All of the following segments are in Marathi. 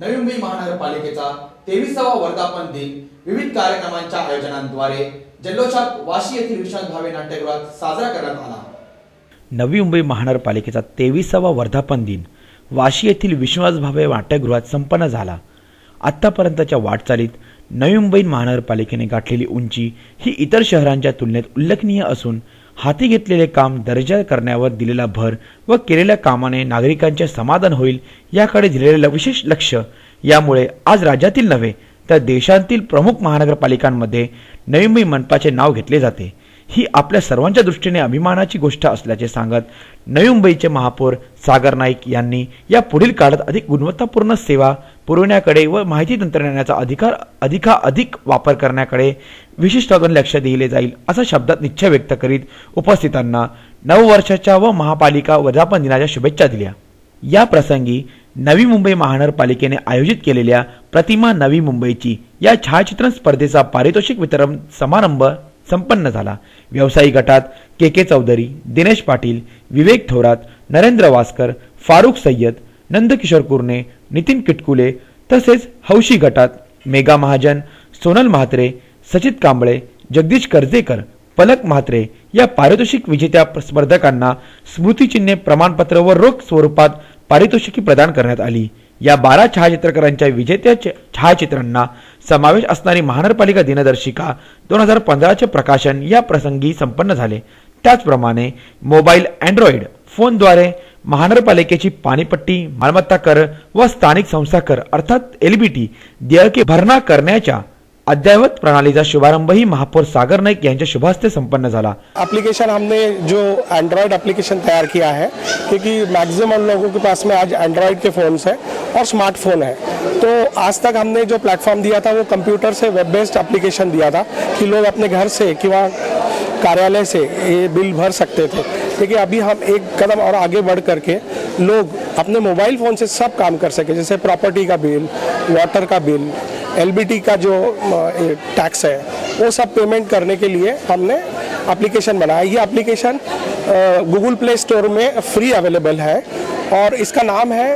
नवी मुंबई महानगरपालिकेचा तेविसावा वर्धापन दिन विविध कार्यक्रमांच्या आयोजनांद्वारे जल्लोषात वाशी येथील विश्वास भावे नाट्यगृहात साजरा करण्यात आला. नवी मुंबई महानगरपालिकेचा तेविसावा वर्धापन दिन वाशी येथील विश्वास भावे नाट्यगृहात संपन्न झाला. आत्तापर्यंतच्या वाटचालीत नवी मुंबई महानगरपालिकेने गाठलेली उंची ही इतर शहरांच्या तुलनेत उल्लेखनीय असून हाती घेतलेले काम दर्जा करण्यावर दिलेला भर व केलेल्या कामाने नागरिकांचे समाधान होईल याकडे दिलेले विशेष लक्ष यामुळे आज राज्यातील नव्हे तर देशांतील प्रमुख महानगरपालिकांमध्ये नवी मनपाचे नाव घेतले जाते. ही आपल्या सर्वांच्या दृष्टीने अभिमानाची गोष्ट असल्याचे सांगत नवी मुंबईचे महापौर सागर नाईक यांनी या पुढील काळात अधिक गुणवत्तापूर्ण सेवा पुरवण्याकडे व माहिती तंत्रज्ञानाचा अधिकार अधिकाधिक वापर करण्याकडे विशिष्ट लक्ष दिले जाईल असा शब्दात निश्चय व्यक्त करीत उपस्थितांना नववर्षाच्या व महापालिका वर्धापन दिनाच्या शुभेच्छा दिल्या. या प्रसंगी नवी मुंबई महानगरपालिकेने आयोजित केलेल्या प्रतिमा नवी मुंबईची या छायाचित्रण स्पर्धेचा पारितोषिक वितरण समारंभ संपन्न झाला. व्यावसायिक गटात के के चौधरी दिनेश पाटील विवेक थोरात नरेंद्र वासकर फारुख सय्यद नंदकिशोर कुर्णे नितीन किटकुले तसेच हौशी गटात मेघा महाजन सोनल म्हात्रे सचित कांबळे जगदीश कर्जेकर पलक म्हात्रे या पारितोषिक विजेत्या स्पर्धकांना स्मृतिचिन्हे प्रमाणपत्र व रोख स्वरूपात पारितोषिके प्रदान करण्यात आली. या बारा छायाचित्रकारांच्या विजेत्याचे छायाचित्रांना समावेश असणारी महानगरपालिका दिनदर्शिका दोन हजार पंधराचे प्रकाशन या प्रसंगी संपन्न झाले. त्याचप्रमाणे मोबाईल अँड्रॉइड फोनद्वारे महानगरपालिकेची पाणीपट्टी मालमत्ता कर व स्थानिक संस्था कर अर्थात एलबीटी देयके भरणा करण्याच्या अद्ययावत प्रणालीचा शुभारंभही महापौर सागर नाईक यांच्या शुभहस्ते संपन्न झाला. एप्लीकेशन हमने जो एंड्रॉयड एप्लीकेशन तैयार किया है, क्योंकि मैक्सिमम लोगों के पास में आज एंड्रॉयड के फ़ोन्स हैं और स्मार्टफ़ोन है। तो आज तक हमने जो प्लेटफॉर्म दिया था, वो कंप्यूटर से वेब बेस्ड एप्लीकेशन दिया था कि लोग अपने घर से किंवा कार्यालय से ये बिल भर सकते थे। लेकिन अभी हम एक कदम और आगे बढ़ करके लोग अपने मोबाइल फ़ोन से सब काम कर सके, जैसे प्रॉपर्टी का बिल वाटर का बिल एलबीटी का जो टैक्स है, वो सब पेमेंट करने के लिए हमने एप्लीकेशन बनाया। ये एप्लीकेशन गूगल प्ले स्टोर में फ्री अवेलेबल है और इसका नाम है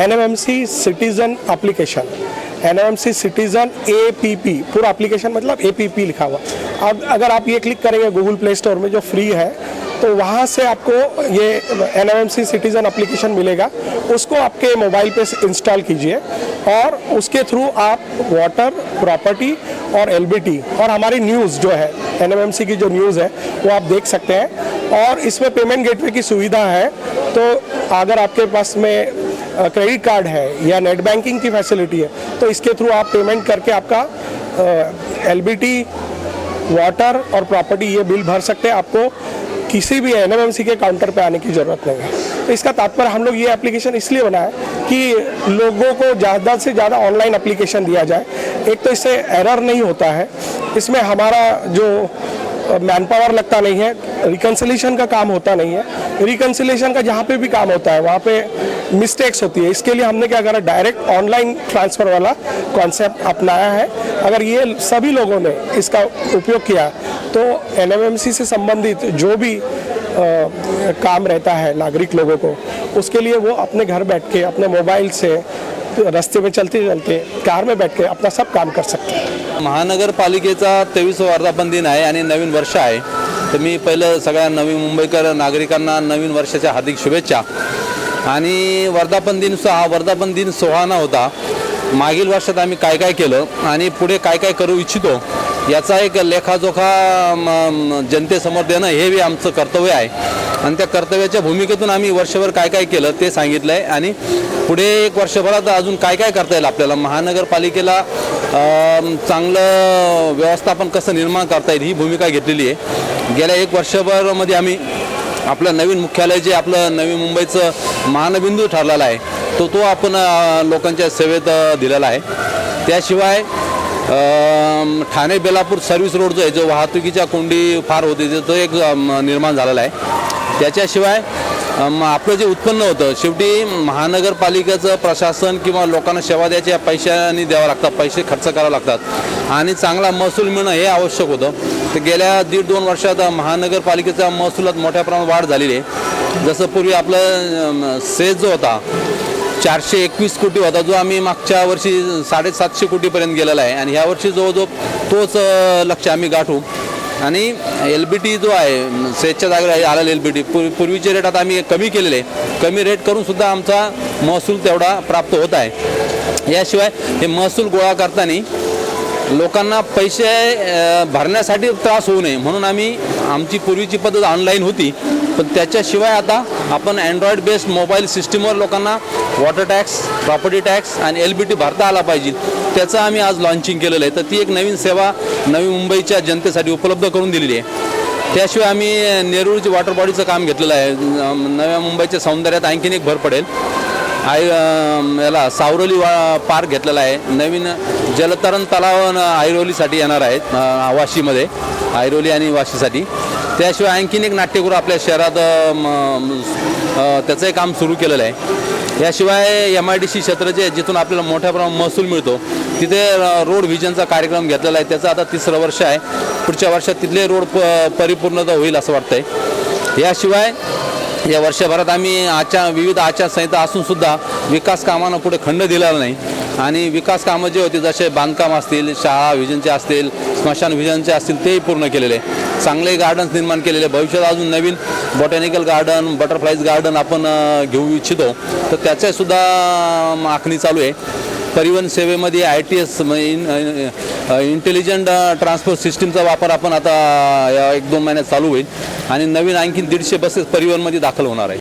N M M C citizen application N M M C citizen A P P पूरा एप्लीकेशन मतलब ए पी पी लिखा हुआ। अब अगर आप ये क्लिक करेंगे गूगल प्ले स्टोर में जो फ्री है तो वहाँ से आपको ये N M M C citizen application मिलेगा। उसको आपके मोबाइल पे इंस्टॉल कीजिए और उसके थ्रू आप वाटर प्रॉपर्टी और एलबीटी और हमारी न्यूज़ जो है एन एम एम सी की जो न्यूज़ है, वो आप देख सकते हैं। और इसमें पेमेंट गेटवे की सुविधा है। तो अगर आपके पास में क्रेडिट कार्ड है या नेट बैंकिंग की फैसिलिटी है तो इसके थ्रू आप पेमेंट करके आपका एलबीटी वाटर और प्रॉपर्टी ये बिल भर सकते हैं। आपको किसी भी एन के काउंटर पर आने की ज़रूरत नहीं है। तो इसका तात्पर्य हम लोग ये एप्लीकेशन इसलिए बनाए कि लोगों को ज़्यादा से ज़्यादा ऑनलाइन एप्लीकेशन दिया जाए। एक तो इससे एरर नहीं होता है। इसमें हमारा जो मैन पावर लगता नहीं है। रिकन्सिलेशन का काम होता नहीं है। रिकन्सिलेशन का जहाँ पे भी काम होता है, वहाँ पे मिस्टेक्स होती है। इसके लिए हमने क्या करा डायरेक्ट ऑनलाइन ट्रांसफ़र वाला कॉन्सेप्ट अपनाया है। अगर ये सभी लोगों ने इसका उपयोग किया तो एन से संबंधित जो भी आ, काम रहता है नागरिक लोगों को उसके लिए वो अपने घर बैठ के अपने मोबाइल से रस्ते में चलते चलते कार में बैठ के अपना सब काम कर सकते हैं। महानगरपालिकेचा तेवीस वर्धापन दिन आहे आणि नवीन वर्ष आहे. तर मी पहिलं सगळ्या नवी मुंबईकर नागरिकांना नवीन वर्षाच्या हार्दिक शुभेच्छा. आणि वर्धापन दिन हा वर्धापन दिन सोहाना होता. मागील वर्षात आम्ही काय काय केलं आणि पुढे काय काय करू इच्छितो याचा एक लेखाजोखा जनतेसमोर देणं हे बी आमचं कर्तव्य आहे. आणि त्या कर्तव्याच्या भूमिकेतून आम्ही वर्षभर काय काय केलं ते सांगितलं आहे आणि पुढे एक वर्षभरात अजून काय काय करता येईल आपल्याला? महानगरपालिकेला चांगलं व्यवस्थापन कसं निर्माण करता येईल ही भूमिका घेतलेली आहे. गेल्या एक वर्षभरमध्ये आम्ही आपलं नवीन मुख्यालय जे आपलं नवी मुंबईचं महानबिंदू ठरलेला आहे तो तो आपण लोकांच्या सेवेत दिलेला आहे. त्याशिवाय ठाणे बेलापूर सर्व्हिस रोड जो आहे जो वाहतुकीच्या कोंडी फार होती तो- तो एक निर्माण झालेला आहे. त्याच्याशिवाय आपलं जे उत्पन्न होतं शेवटी महानगरपालिकेचं प्रशासन किंवा लोकांना सेवा द्यायच्या पैशाने द्यावं लागतात पैसे खर्च करावे लागतात. आणि चांगला महसूल मिळणं हे आवश्यक होतं. तर गेल्या दीड दोन वर्षात महानगरपालिकेचा महसुलात मोठ्या प्रमाणात वाढ झालेली आहे. जसं पूर्वी आपलं सेज जो होता चारशे एकवीस कोटी होता जो आम्ही मागच्या वर्षी साडेसातशे कोटीपर्यंत गेलेला आहे. आणि ह्या वर्षी जवळजवळ तोच लक्ष आम्ही गाठू. आणि एल बी टी जो आहे सेटच्या जागेवर आलेला एल बी टी पूर्वीचे रेट आता आम्ही कमी केलेले आहे. कमी रेट करूनसुद्धा आमचा महसूल तेवढा प्राप्त होत आहे. याशिवाय हे महसूल गोळा करताना लोकांना पैसे भरण्यासाठी त्रास होऊ नये. म्हणून आम्ही आमची पूर्वीची पद्धत ऑनलाईन होती. पण त्याच्याशिवाय आता आपण अँड्रॉइड बेस्ड मोबाईल सिस्टीमवर लोकांना वॉटर टॅक्स प्रॉपर्टी टॅक्स आणि एल बी टी भरता आला पाहिजे. त्याचं आम्ही आज लॉन्चिंग केलेलं आहे. तर ती एक नवीन सेवा नवी मुंबईच्या जनतेसाठी उपलब्ध करून दिलेली आहे. त्याशिवाय आम्ही नेरूळची वॉटर बॉडीचं काम घेतलेलं आहे. नव्या मुंबईच्या सौंदर्यात आणखीन एक भर पडेल. आय याला सावरोली वा पार्क घेतलेला आहे. नवीन जलतरण तलाव ऐरोलीसाठी येणार आहेत वाशीमध्ये ऐरोली आणि वाशीसाठी. त्याशिवाय आणखीन एक नाट्यगृह आपल्या शहरात अं, त्याचंही काम सुरू केलेलं आहे. याशिवाय एम आय डी सी क्षेत्र जे जिथून आपल्याला मोठ्या प्रमाणात महसूल मिळतो तिथे रोड व्हिजनचा कार्यक्रम घेतलेला आहे. त्याचं आता तिसरं वर्ष आहे. पुढच्या वर्षात तिथले रोड प परिपूर्णता होईल असं वाटतंय. याशिवाय या वर्षभरात आम्ही आचार विविध आचारसंहिता असूनसुद्धा विकास कामांना पुढे खंड दिलेला नाही. आणि विकास कामं जे होती जसे बांधकाम असतील शाळा व्हिजनचे असतील स्मशान व्हिजनचे असतील तेही पूर्ण केलेले. चांगले गार्डन्स निर्माण केलेले. भविष्यात अजून नवीन बॉटॅनिकल गार्डन बटरफ्लाईज गार्डन आपण घेऊ इच्छितो. तर त्याच्यासुद्धा आखणी चालू आहे. परिवहन सेवेमध्ये I T S intelligent transport सिस्टीमचा वापर आपण आता या एक दोन महिन्यात चालू होईल. आणि नवीन आणखी दीडशे बसेस परिवहनमध्ये दाखल होणार आहे.